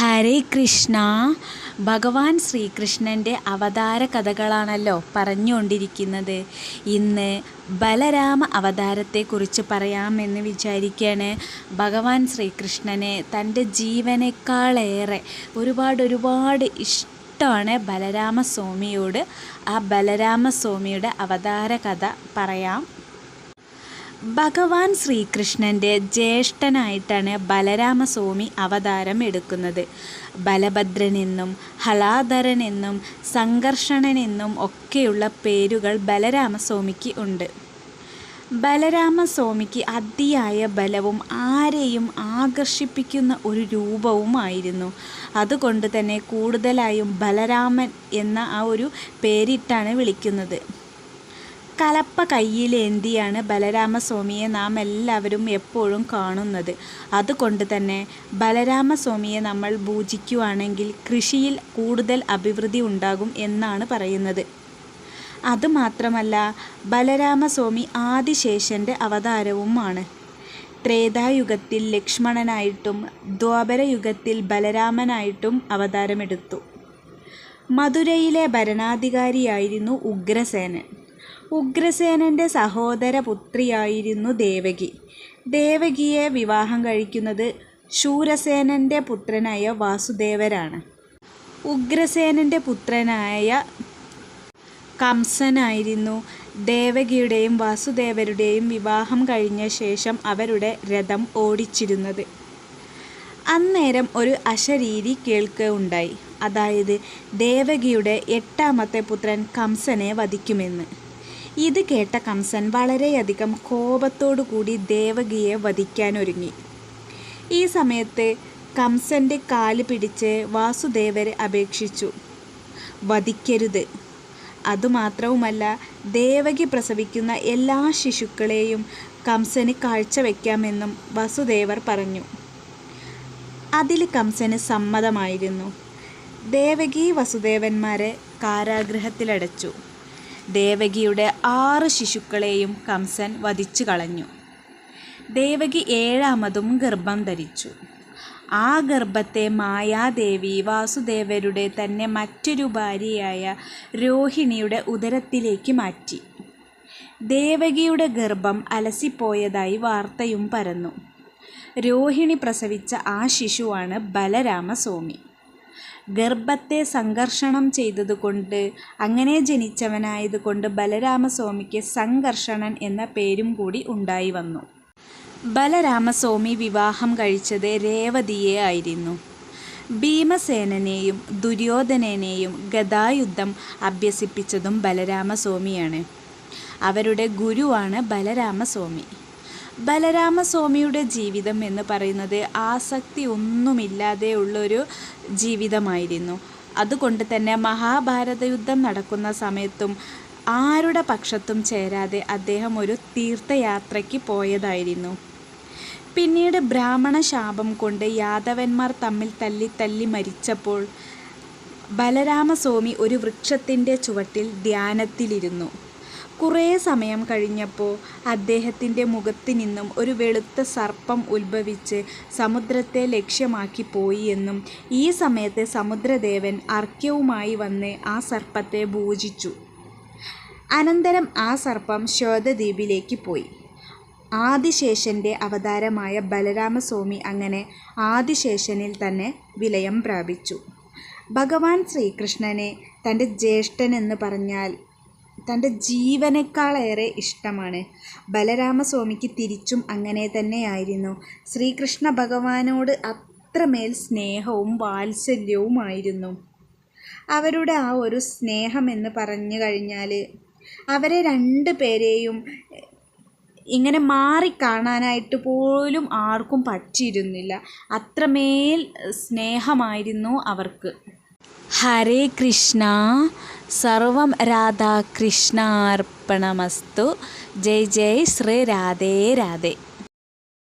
ഹരേ കൃഷ്ണ. ഭഗവാൻ ശ്രീകൃഷ്ണന്റെ അവതാര കഥകളാണല്ലോ പറഞ്ഞുകൊണ്ടിരിക്കുന്നത്. ഇന്ന് ബലരാമ അവതാരത്തെക്കുറിച്ച് പറയാമെന്ന് വിചാരിക്കുകയാണ് ഭഗവാൻ ശ്രീകൃഷ്ണനെ. തന്റെ ജീവനേക്കാളേറെ ഒരുപാട് ഒരുപാട് ഇഷ്ടമാണ് ബലരാമസ്വാമിയോട്. ആ ബലരാമസ്വാമിയുടെ അവതാര കഥ പറയാം. ഭഗവാൻ ശ്രീകൃഷ്ണന്റെ ജ്യേഷ്ഠനായിട്ടാണ് ബലരാമസ്വാമി അവതാരം എടുക്കുന്നത്. ബലഭദ്രനെന്നും ഹലാധരനെന്നും സംഘർഷണനെന്നും ഒക്കെയുള്ള പേരുകൾ ബലരാമസ്വാമിക്ക് ഉണ്ട്. ബലരാമസ്വാമിക്ക് അതിയായ ബലവും ആരെയും ആകർഷിപ്പിക്കുന്ന ഒരു രൂപവുമായിരുന്നു. അതുകൊണ്ട് തന്നെ കൂടുതലായും ബലരാമൻ എന്ന ആ ഒരു പേരിട്ടാണ് വിളിക്കുന്നത്. കലപ്പ കയ്യിലേന്തിയാണ് ബലരാമസ്വാമിയെ നാം എല്ലാവരും എപ്പോഴും കാണുന്നത്? അതുകൊണ്ട് തന്നെ ബലരാമസ്വാമിയെ നമ്മൾ പൂജിക്കുവാണെങ്കിൽ കൃഷിയിൽ കൂടുതൽ അഭിവൃദ്ധി ഉണ്ടാകും എന്നാണ് പറയുന്നത്. അതുമാത്രമല്ല ബലരാമസ്വാമി ആദിശേഷന്റെ അവതാരവുമാണ്. ത്രേതായുഗത്തിൽ ലക്ഷ്മണനായിട്ടും ദ്വാപരയുഗത്തിൽ ബലരാമനായിട്ടും അവതാരമെടുത്തു. മധുരയിലെ ഭരണാധികാരിയായിരുന്നു ഉഗ്രസേനൻ. ഉഗ്രസേനന്റെ സഹോദരപുത്രിയായിരുന്നു ദേവകി. ദേവകിയെ വിവാഹം കഴിക്കുന്നത് ശൂരസേനന്റെ പുത്രനായ വാസുദേവരാണ്. ഉഗ്രസേനന്റെ പുത്രനായ കംസനായിരുന്നു ദേവകിയുടെയും വാസുദേവരുടെയും വിവാഹം കഴിഞ്ഞ ശേഷം അവരുടെ രഥം ഓടിച്ചിരുന്നത്. അന്നേരം ഒരു അശരീരി കേൾക്കുകയുണ്ടായി. അതായത് ദേവകിയുടെ എട്ടാമത്തെ പുത്രൻ കംസനെ വധിക്കുമെന്ന്. ഇത് കേട്ട കംസൻ വളരെയധികം കോപത്തോടു കൂടി ദേവകിയെ വധിക്കാനൊരുങ്ങി. ഈ സമയത്ത് കംസന്റെ കാൽ പിടിച്ച് വാസുദേവരെ അപേക്ഷിച്ചു. വധിക്കരുത്. അതുമാത്രവുമല്ല ദേവകി പ്രസവിക്കുന്ന എല്ലാ ശിശുക്കളെയും കംസന് കാഴ്ചവെക്കാമെന്നും വസുദേവർ പറഞ്ഞു. അതിൽ കംസന് സമ്മതമായിരുന്നു. ദേവകി വസുദേവന്മാരെ കാരാഗൃഹത്തിലടച്ചു. ദേവകിയുടെ ആറ് ശിശുക്കളെയും കംസൻ വധിച്ചു കളഞ്ഞു. ദേവകി ഏഴാമതും ഗർഭം ധരിച്ചു. ആ ഗർഭത്തെ മായാദേവി വാസുദേവരുടെ തന്നെ മറ്റൊരു ഭാര്യയായ രോഹിണിയുടെ ഉദരത്തിലേക്ക് മാറ്റി. ദേവകിയുടെ ഗർഭം അലസിപ്പോയതായി വാർത്തയും പരന്നു. രോഹിണി പ്രസവിച്ച ആ ശിശുവാണ് ബലരാമസ്വാമി. ഗർഭത്തെ സംഘർഷണം ചെയ്തതുകൊണ്ട് അങ്ങനെ ജനിച്ചവനായതുകൊണ്ട് ബലരാമസ്വാമിക്ക് സംഘർഷണൻ എന്ന പേരും കൂടി ഉണ്ടായി വന്നു. ബലരാമസ്വാമി വിവാഹം കഴിച്ചത് രേവതിയെ ആയിരുന്നു. ഭീമസേനനെയും ദുര്യോധനനെയും ഗതായുദ്ധം അഭ്യസിപ്പിച്ചതും ബലരാമസ്വാമിയാണ്. അവരുടെ ഗുരുവാണ് ബലരാമസ്വാമി. ബലരാമസ്വാമിയുടെ ജീവിതം എന്ന് പറയുന്നത് ആസക്തി ഒന്നുമില്ലാതെ ഉള്ളൊരു ജീവിതമായിരുന്നു. അതുകൊണ്ട് തന്നെ മഹാഭാരത യുദ്ധം നടക്കുന്ന സമയത്തും ആരുടെ പക്ഷത്തും ചേരാതെ അദ്ദേഹം ഒരു തീർത്ഥയാത്രയ്ക്ക് പോയതായിരുന്നു. പിന്നീട് ബ്രാഹ്മണ ശാപം കൊണ്ട് യാദവന്മാർ തമ്മിൽ തല്ലി തല്ലി മരിച്ചപ്പോൾ ബലരാമസ്വാമി ഒരു വൃക്ഷത്തിന്റെ ചുവട്ടിൽ ധ്യാനത്തിലിരുന്നു. കുറേ സമയം കഴിഞ്ഞപ്പോൾ അദ്ദേഹത്തിന്റെ മുഖത്ത് നിന്നും ഒരു വെളുത്ത സർപ്പം ഉത്ഭവിച്ച് സമുദ്രത്തെ ലക്ഷ്യമാക്കി പോയി എന്നും ഈ സമയത്ത് സമുദ്രദേവൻ അർക്യവുമായി വന്ന് ആ സർപ്പത്തെ പൂജിച്ചു അനന്തരം ആ സർപ്പം ശ്വേതദ്വീപിലേക്ക് പോയി. ആദിശേഷന്റെ അവതാരമായ ബലരാമസ്വാമി അങ്ങനെ ആദിശേഷനിൽ തന്നെ വിലയം പ്രാപിച്ചു. ഭഗവാൻ ശ്രീകൃഷ്ണനെ തന്റെ ജ്യേഷ്ഠനെന്ന് പറഞ്ഞാൽ തന്റെ ജീവനേക്കാളേറെ ഇഷ്ടമാണ്. ബലരാമസ്വാമിക്ക് തിരിച്ചും അങ്ങനെ തന്നെയായിരുന്നു. ശ്രീകൃഷ്ണ ഭഗവാനോട് അത്രമേൽ സ്നേഹവും വാത്സല്യവുമായിരുന്നു. അവരുടെ ആ ഒരു സ്നേഹമെന്ന് പറഞ്ഞു കഴിഞ്ഞാൽ അവരെ രണ്ട് പേരെയും ഇങ്ങനെ മാറി കാണാനായിട്ട് പോലും ആർക്കും പറ്റിയിരുന്നില്ല. അത്രമേൽ സ്നേഹമായിരുന്നു അവർക്ക്. ഹരേ കൃഷ്ണ. സർവം രാധാകൃഷ്ണാർപ്പണമസ്തു. ജയ് ജയ് ശ്രീ രാധേ രാധേ.